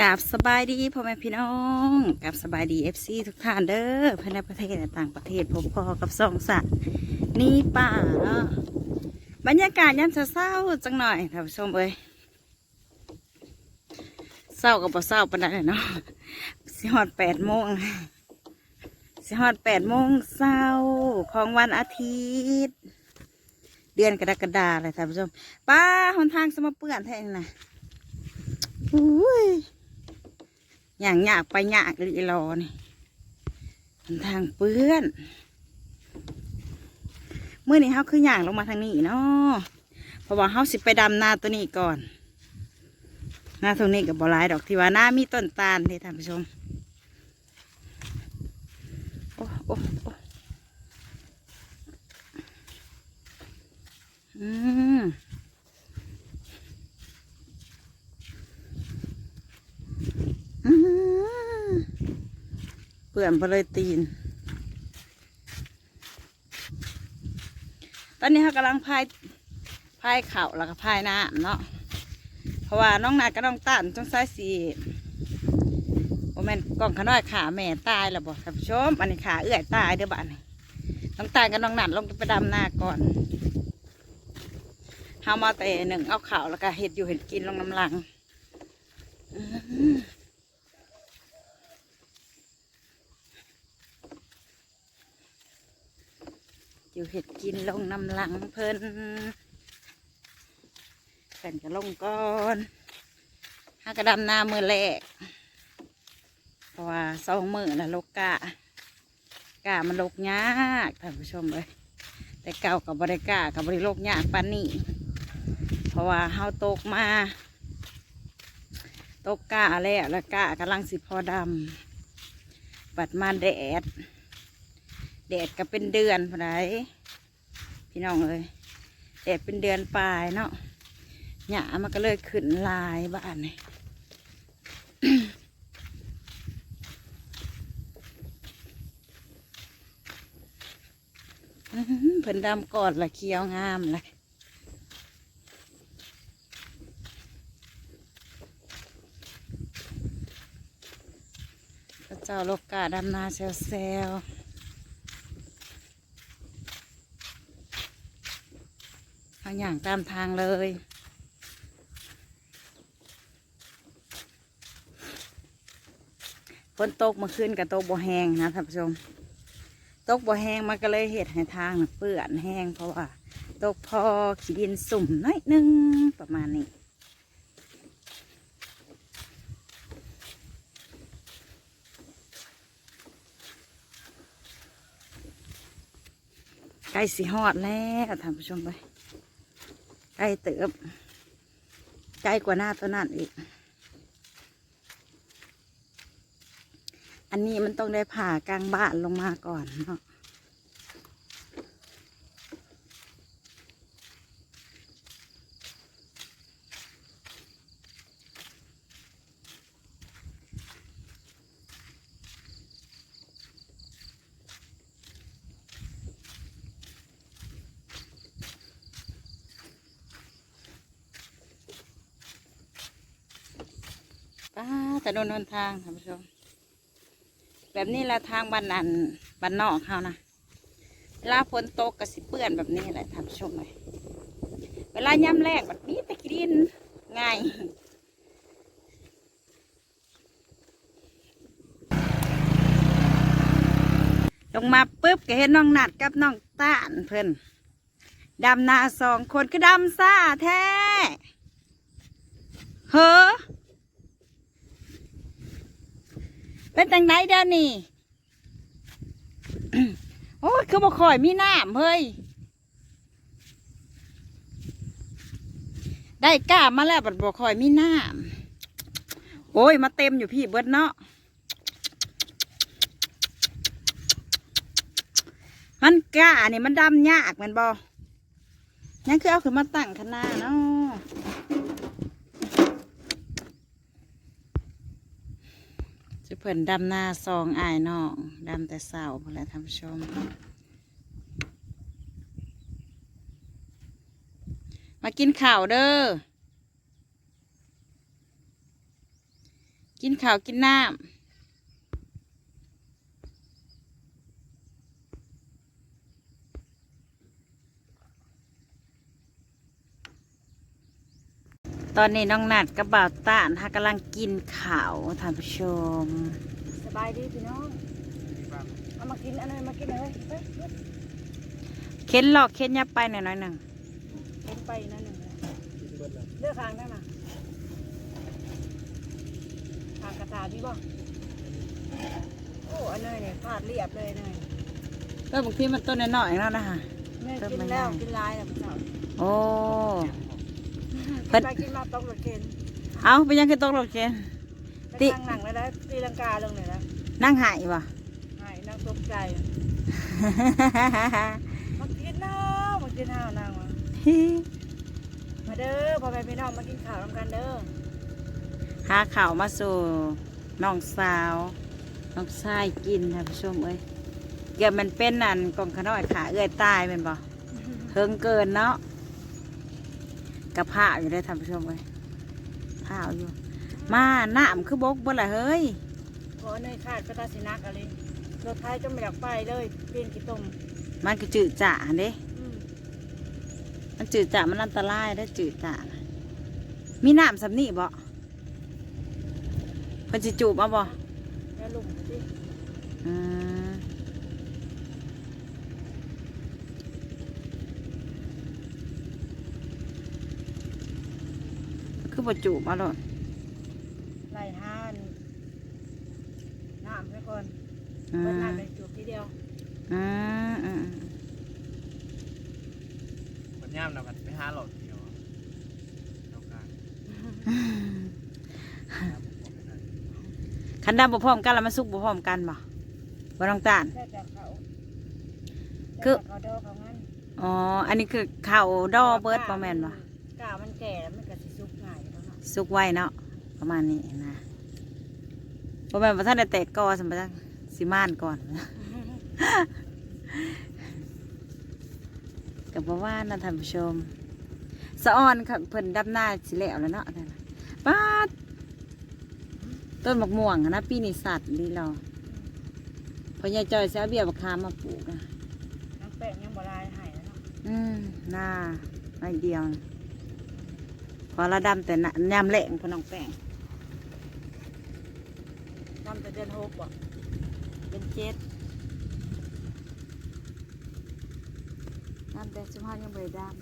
กับสบายดีพ่อแม่พี่น้องกับสบายดีเอฟซีทุกท่านเด้อภายในประเทศและต่างประเทศผมพอกับสองสัตว์นี่ป่าเนาะบรรยากาศยามเศร้าจังหน่อยท่านผู้ชมเอ้ยเศร้ากับบ่เศร้าปานใดเนาะสิฮอดแปดโมงสิฮอดแปดโมงเช้าของวันอาทิตย์ เดือนกรกฎาเลยท่านผู้ชมป้าหนทางสมเปื่อนแท้นี่นะอุ้ย อย่างยากไปยากลีรอนี่ทางเปื้อนเมื่อนี้เขาคืออย่างลงมาทางนี้เนาะเพราะว่าเขาสิไปดำนาตัวนี้ก่อนนาตรงนี้กับบอลายดอกที่ว่าหน้ามีต้นตาลนี่ท่านผู้ชมโอ้โอ้โอ้อืม อื้อหือ เปื่อนไปเลยตีน ตอนนี้เขากำลังพายพายเข่าแล้วก็พายน้ำเนาะ เพราะว่าน้องนาก็น้องต้านจงสายสีโมเมนกล่องขน้อยขาแม่ตายแล้วบอกท่านผู้ชมอันนี้ขาเอื้อยตายเด้อบ้านน้องตานกับน้องนัดลงไปดำหน้าก่อนเฮามาแต่หนึ่งเอาข่าวแล้วก็เห็ดอยู่เห็ดกินลงน้ำลัง อยู่เห็ดกินลงน้ำหลังเพิ่นเพิ่นก็ลงก่อนหากระดำหน้ามือแรกเพราะว่าสองมือละลกกะกะมันลกยากท่านผู้ชมเลยแต่เก่ากับบริกากับบริโลกยากปานนี้เพราะว่าเฮาตกมาตกกะแล้วแล้วกะกำลังสิพอดำบัดมาแดด แดดก็เป็นเดือนพอไดพี่น้องเอ้ยแดดเป็นเดือนปลายเนาะหญ้ามันก็เลยขึ้นลายบ้านนี่อื้อหือเพิ่นดำกอนละเคี้ยวงามเลยพระเจ้าโลกกาดำนาเซลเซล อย่างตามทางเลย ฝนตกมาขึ้นกับตกบ่แห้งนะท่านผู้ชม ตกบ่แห้งมันก็เลยเหตุให้ทางเปื้อนแห้งเพราะว่า ตกพอขี้ดินสุ่มน้อยนึงประมาณนี้ใกล้สิฮอดแล้วท่านผู้ชมไป ใกล้เติบใกล้กว่าหน้าตัวนั้นอีก อันนี้มันต้องได้ผ่ากลางบ้านลงมาก่อนเนาะ ป้าแต่โดนนนทางท่านผู้ชม แบบนี้ละทางบ้านนันบ้านนอกเขานะเวลาฝนตกก็สิเปื้อนแบบนี้แหละท่านผู้ชมเลยเวลาย่ำแรกแบบนี้ตะกิดินง่ายลงมาปุ๊บก็เห็นน้องนัดกับน้องต้านเพิ่นดำนาสองคนก็ดำซ่าแท้เฮ้อ เป็นจังไหนเดี๋ยวนี้โอ้คือบ่ค่อยมีน้ำเฮ้ย ได้ก้ามาแล้วบัดบ่ค่อยมีน้ำโอ้ย มาเต็มอยู่พี่เบิดเนาะ มันก้านี่มันดำยากแมันบ่ยังคือเอาขึ้นมาตั้งขางหนาเนาะ จะเพิ่นดำหน้าซองอายน้องดำแต่เสาพอแล้วท่านผู้ชม มากินข้าวเด้อ กินข้าวกินน้ำ ตอนนี้น้องนัดกับบ่าวตานฮะกำลังกินข้าวท่านผู้ชม สบายดีพี่น้อง เอามากินอันนั้นมากินเลยไปเข็นหลอกเข็นยับไปหน่อยหน่อยหนึ่งเห็นไปนั่นหนึ่งเลือกทางได้มาทางกระถาพี่บ่โอ้อันเนยเนี่ยพลาดเรียบเลยเนยก็บางทีมันต้นน้อยๆแล้วนะคะเนยกินแล้วกินลายแล้วพี่สาวโอ้ เพิ่เพิ่นนไปกินมาต้องรถเข็นเอาไปยังคือตกหลอกเข็นไปตินั่งหนังเลยนะตีลังกาลงเลยนะนั่งหายบ่หายนั่งตกใจมากินน้ามากินข้าวนางมามาเด้อพ่อแม่พี่น้องมากินข้าวนำกันเด้อหาข่าวมาสู่น้องสาว น้องชายกินท่านผู้ชมเอ้ยเกี่ยวมันเป็นนั่นกล่องขน้อยขาเอื้อยตายเป็นบ่เทิงเกินเนาะ กับผ้าอยู่ได้อท่านผู้ชมเอ้ยผ้าอยู่ มาน้ำคือบกบ่ละเฮ้ยขอเนยขาดก็ตาสินักอะไรรถไทยจะไม่อยากไปเลยเปลี่ยนกี่ต้มมันก็จืดจ่าเด้อืมมันจืดจ่ามันอันตรายได้อจืดจ่าน่ะมีน้ำสำนี่บ่เพิ่นสิจูบเอาบ่แล้วลุงสิอืม อบ่จูบเอาโลดไล่ห้านน้ำไปก่อนอืเปิดมน้ำไปจุดทีเดียวอืมอืมมันย่ามเรากันไปหาหลอดเดียวเท่ากันคันดำบ่พร้อมกันแล้วมันสุกบ่พร้อมกันบ่บ่ต้องตาลแค่จากเขาคือแค่จากเขาเดอเขางั้นอ๋อ อันนี้คือข้าวดอเบิร์ดบ่แม่นบ่กามันแก่แล้วมัน สุกไว้เนาะประมาณนี้นะบ่แม่นว่าท่านได้แตกกอสมบัติสิมานก่อนกับบ่ว่านะท่านผู้ชมสะออนค่ะเพิ่นดับหน้าสิแล้วแล้วเนาะนั่นน่ะป้าดต้นมะม่วงอะนะปีนี้สัตว์ดีเราพอยายจอยสิเอาเบี้ยบักคามมาปลูกนะน้ำแป้งยังบ่ลายหายแล้วเนาะอืมหน้าไม่เดียวนะ พอเราดำแต่น่ะยามแหลงพอน้องแป้งทำแต่เดือนหกบ่เป็นเจ็ดดำแต่สุภาพยังไม่ได้ด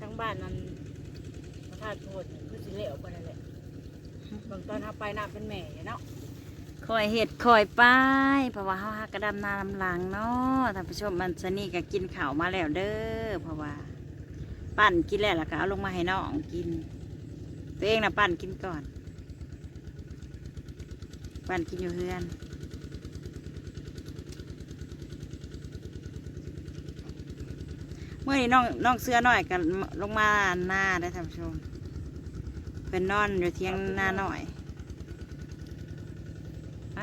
ทั้งบ้านนั้นพระธาตุโพธิ์คือสิเหลวไปนั่นแหละบางตอนเฮาไปน้ำเป็นแม่เนาะำ คอยเห็ดคอยไปเพราะว่าเขาหักกระดำนาลำหลังเนาะท่านผู้ชมมันสนี่ก็กินข้าวมาแล้วเด้อเพราะว่า ปั่นกินแล้วล้วก็เอาลงมาให้น้องกิน ตัวเองนะปั่นกินก่อน ปั่นกินอยู่เพื่อนเมื่อนี้น้องน้องเสื้อน้อยกันลงมาหน้าได้ท่านผู้ชมเป็นนอนอยู่เที่ยงหน้าหน่อย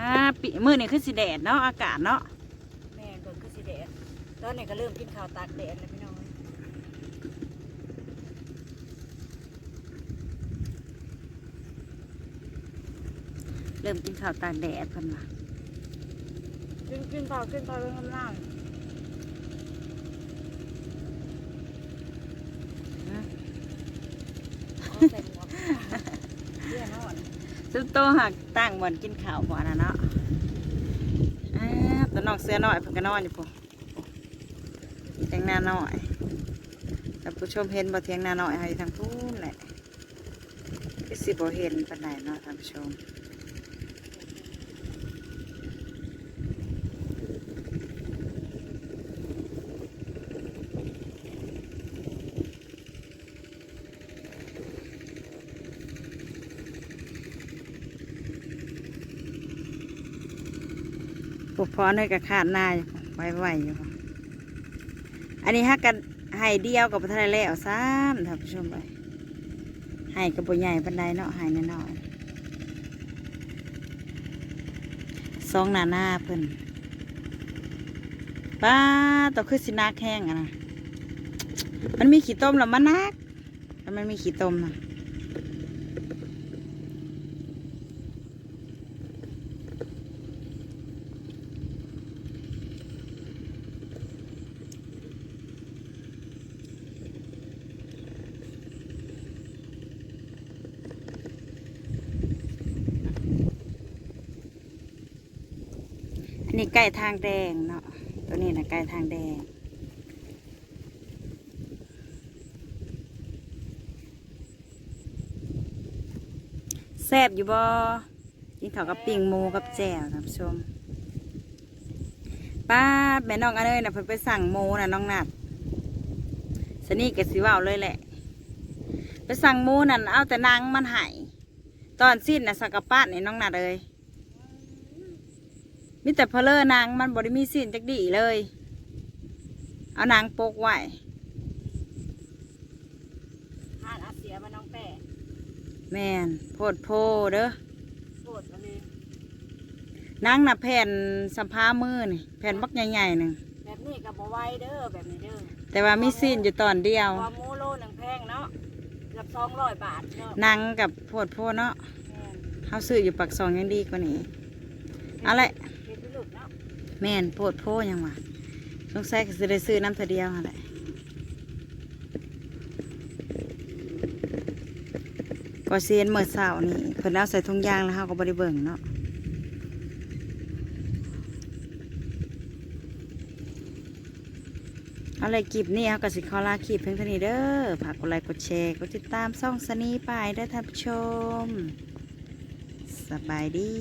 อ่าปีมื่อนี้คือสีแดดเนาะอากาศเนาะแม่ก็คือสิแดดตอนนี้ก็เริ่มกินข้าวตากแดดแล้วพี่น้องเริ่มกินข้าวตากแดดเพิ่นว่ากินกินข้าวกินข้าวเรื่องกำลังอืมเอาใส่หมวกเรียนอน ซุปโตหักตั้งบนกินข้าวบ่อนะเนาะตัวน้องเสื้อน้อยเพิ่นก็นอนอยู่ปุ๊เทียงหน้าน้อยท่ผู้ชมเห็นบ่เทียงหน้าน้อยให้ทางพูนแหละคือสิบ่เห็นปานใดเนาะท่านผู้ชม พวกพอเนยกับขาดหน้าอยู่ไว้ไว้อยู่ค่ะอันนี้ฮักกันให้เดียวกับทะเลแล้วซ้ำท่านผู้ชมไปให้กับปุใหญ่ปันไดเนาะให้น้อยๆสองหน้าหน้าเพิ่นป้าต่อคือสินักแห้งอะนะมันมีขี้ต้มแล้วมันนักามันมีขี้ต้มนะอั นนี้ไก่ทางแดงเนาะ ตัวนี้นะไก่ทางแดง แซ่บอยู่บ่กินข้าวกับปิ้งหมูกับแจ่วท่านผู้ชม ป้าแม่น้องอันเอ้ยนะเพิ่นไปสั่งหมูนะน้องนัดสนี่ก็สิเว้าเลยแหละ ไปสั่งหมูนั่นเอาแต่นางมันหายตอนสิ้นนะสักกะปะนี่น้องนัดเอ้ย มีแต่เพลอนางมันบ่ได้มีสิ้นจักดีเลย เอานางโปกไว้ห้านอาเสียมาน้องแป้แม่นโพดโพเด้อโคตรอันนี้นางน่ะแผ่นสัมภามือนี่แผ่นบักใหญ่ๆหนึ่งแบบนี้กับบ่ไหวเด้อแบบนี้เด้อแต่ว่ามีสิ้นอยู่ตอนเดียวพอหมูโลหนึ่งแพงเนาะเกือบสองร้อยบาทเนาะนางกับโพดโพเนาะแม่นเขาซื้ออยู่ปักซองยังดีกว่านี้เอาละ แม่นโพดโพยังวะสงสัยก็จะได้ซื้อน้ำเทอเดียวอะไรก็เซียนเมื่อเสาร์นี่เพิ่นเอาใส่ถุงยางแล้วเขาก็บริเบิงเนาะอาเลยคลิปนี้เขาก็สิขอลาคลิปเพียงเท่านี้เด้อฝากกดไลค์กดแชร์กดติดตามช่องสนีไปเด้ท่านผู้ชม สบายดี